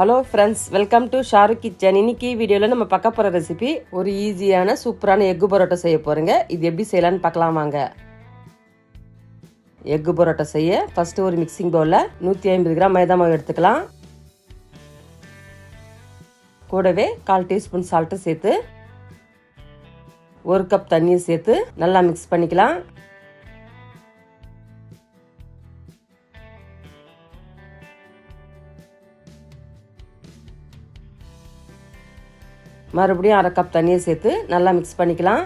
Hello friends welcome to Shahrukh kitchen இன்னைக்கு வீடியோவில் நம்ம பார்க்க போகிற ரெசிபி ஒரு ஈஸியான சூப்பரான எக்கு பரோட்டா செய்ய போகிறேங்க இது எப்படி செய்யலான்னு பார்க்கலாம் வாங்க. எக்கு பரோட்டா செய்ய ஃபஸ்ட்டு ஒரு மிக்சிங் பவுலில் நூற்றி ஐம்பது கிராம் மைதா மாவு எடுத்துக்கலாம். கூடவே கால் டீஸ்பூன் சால்ட்டு சேர்த்து ஒரு கப் தண்ணியை சேர்த்து நல்லா மிக்ஸ் பண்ணிக்கலாம். மறுபடியும் அரை கப் தண்ணியை சேர்த்து நல்லா மிக்ஸ் பண்ணிக்கலாம்.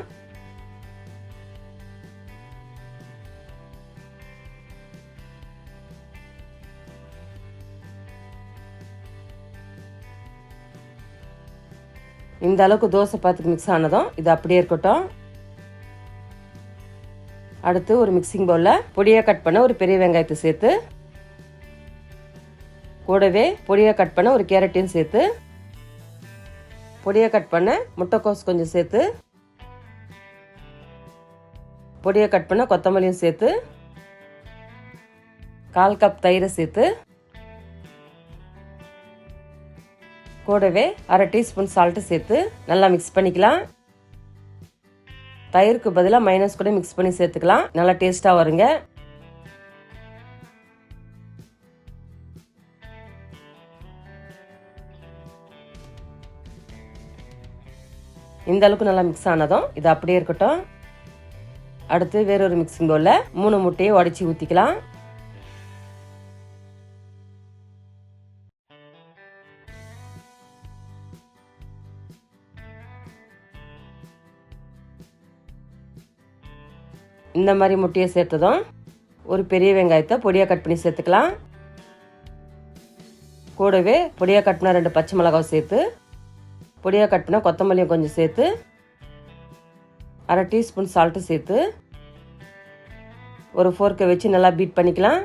இந்த அளவுக்கு தோசை பாத்துக்கு மிக்ஸ் ஆனதும் இது அப்படியே இருக்கட்டும். அடுத்து ஒரு மிக்சிங் பவுலில் பொடியாக கட் பண்ண ஒரு பெரிய வெங்காயத்தை சேர்த்து கூடவே பொடியாக கட் பண்ண ஒரு கேரட்டையும் சேர்த்து பொடியை கட் பண்ண முட்டைக்கோஸ் கொஞ்சம் சேர்த்து பொடியை கட் பண்ண கொத்தமல்லியும் சேர்த்து கால் கப் தயிரை சேர்த்து கூடவே அரை டீஸ்பூன் சால்ட்டு சேர்த்து நல்லா மிக்ஸ் பண்ணிக்கலாம். தயிருக்கு பதிலாக மைனஸ் கூட மிக்ஸ் பண்ணி சேர்த்துக்கலாம். நல்லா டேஸ்ட்டாக வருங்க. இந்த அளவுக்கு நல்லா மிக்ஸ் ஆனதும் இது அப்படியே இருக்கட்டும். அடுத்து வேறொரு மிக்சிங் பவுலில் மூணு முட்டையை உடச்சி ஊற்றிக்கலாம் இந்த மாதிரி முட்டையை சேர்த்ததும் ஒரு பெரிய வெங்காயத்தை பொடியாக கட் பண்ணி சேர்த்துக்கலாம். கூடவே பொடியாக கட்டின ரெண்டு பச்சை மிளகாவை சேர்த்து பொடியாக கட் பண்ண கொத்தமல்லியும் கொஞ்சம் சேர்த்து அரை டீஸ்பூன் சால்ட்டு சேர்த்து ஒரு ஃபோர்க்கை வச்சு நல்லா பீட் பண்ணிக்கலாம்.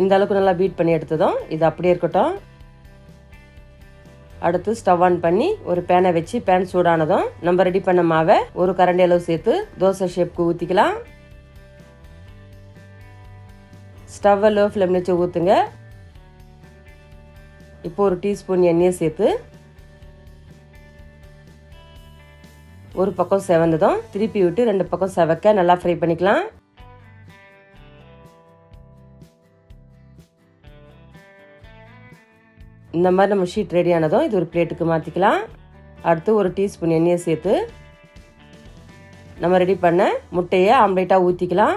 இந்த அளவுக்கு நல்லா பீட் பண்ணி எடுத்ததும் இது அப்படியே இருக்கட்டும். அடுத்து ஸ்டவ் ஆன் பண்ணி ஒரு பேனை வச்சு பேன் சூடானதும் நம்ம ரெடி பண்ண மாவை ஒரு கரண்டி அளவு சேர்த்து தோசை ஷேப்க்கு ஊற்றிக்கலாம் ஸ்டவ்வை லோ ஃப்ளேமில் வச்சு ஊற்றுங்க இப்போ ஒரு டீஸ்பூன் எண்ணெயை சேர்த்து ஒரு பக்கம் செவந்ததும் திருப்பி விட்டு ரெண்டு பக்கம் செவக்க நல்லா ஃப்ரை பண்ணிக்கலாம். இந்த மாதிரி நம்ம ஷீட் ரெடி ஆனதும் இது ஒரு பிளேட்டுக்கு மாற்றிக்கலாம் அடுத்து ஒரு டீஸ்பூன் எண்ணெயை சேர்த்து நம்ம ரெடி பண்ண முட்டையை ஆம்லேட்டாக ஊற்றிக்கலாம்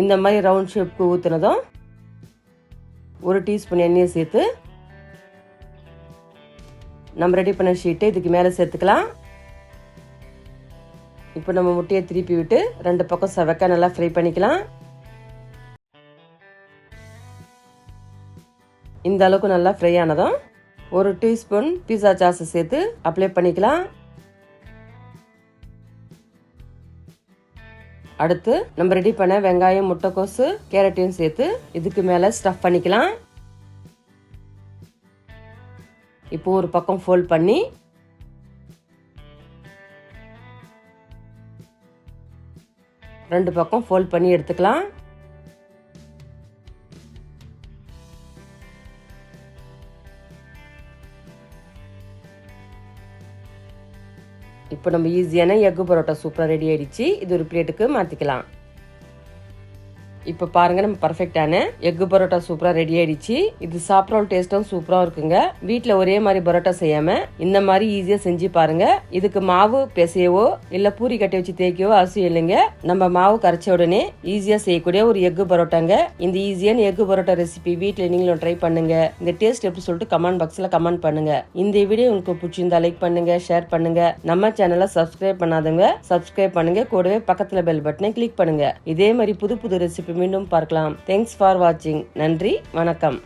இந்த மாதிரி ரவுண்ட் ஷேப்க்கு ஊற்றுனதும் ஒரு டீஸ்பூன் எண்ணெயை சேர்த்து நம்ம ரெடி பண்ண ஷீட்டை இதுக்கு மேலே சேர்த்துக்கலாம். இப்போ நம்ம முட்டையை திருப்பி விட்டு ரெண்டு பக்கம் செவக்க நல்லா ஃப்ரை பண்ணிக்கலாம். இந்த அளவுக்கு நல்லா ஃப்ரை ஆனதும் ஒரு டீஸ்பூன் பீஸா சாஸை சேர்த்து அப்ளை பண்ணிக்கலாம். அடுத்து நம்ம ரெடி பண்ண வெங்காயம் முட்டைக்கோசு கேரட்டையும் சேர்த்து இதுக்கு மேலே ஸ்டஃப் பண்ணிக்கலாம். இப்போ ஒரு பக்கம் ஃபோல்ட் பண்ணி ரெண்டு பக்கம் ஃபோல்ட் பண்ணி எடுத்துக்கலாம். இப்போ நம்ம ஈஸியான எக்கு பரோட்டா சூப்பராக ரெடி ஆயிடுச்சு. இது ஒரு பிளேட்டுக்கு மாற்றிக்கலாம் இப்போ பாருங்க நம்ம பர்ஃபெக்டான எக்கு பரோட்டா சூப்பராக ரெடி ஆயிடுச்சு. இது சாப்பிட்ற டேஸ்ட்டும் சூப்பராக இருக்குங்க. வீட்டில் ஒரே மாதிரி பரோட்டா செய்யாம இந்த மாதிரி ஈஸியாக செஞ்சு பாருங்க. இதுக்கு மாவு பெசையவோ இல்லை பூரி கட்டி வச்சு தேய்க்கவோ அவசியம் இல்லைங்க. நம்ம மாவு கரைச்ச உடனே ஈஸியாக செய்யக்கூடிய ஒரு எக்கு பரோட்டாங்க. இந்த ஈஸியான எக்கு பரோட்டா ரெசிபி வீட்டில் நீங்களும் ட்ரை பண்ணுங்க. இந்த டேஸ்ட் எப்படி சொல்லிட்டு கமெண்ட் பாக்ஸில் கமெண்ட் பண்ணுங்க. இந்த வீடியோ உங்களுக்கு பிடிச்சிருந்தா லைக் பண்ணுங்க ஷேர் பண்ணுங்க. நம்ம சேனலை சப்ஸ்கிரைப் பண்ணாதவங்க சப்ஸ்கிரைப் பண்ணுங்க. கூடவே பக்கத்தில் பெல் பட்டனை கிளிக் பண்ணுங்க. இதே மாதிரி புது புது ரெசிபி மீண்டும் பார்க்கலாம். தேங்க்ஸ் ஃபார் வாட்சிங் நன்றி வணக்கம்.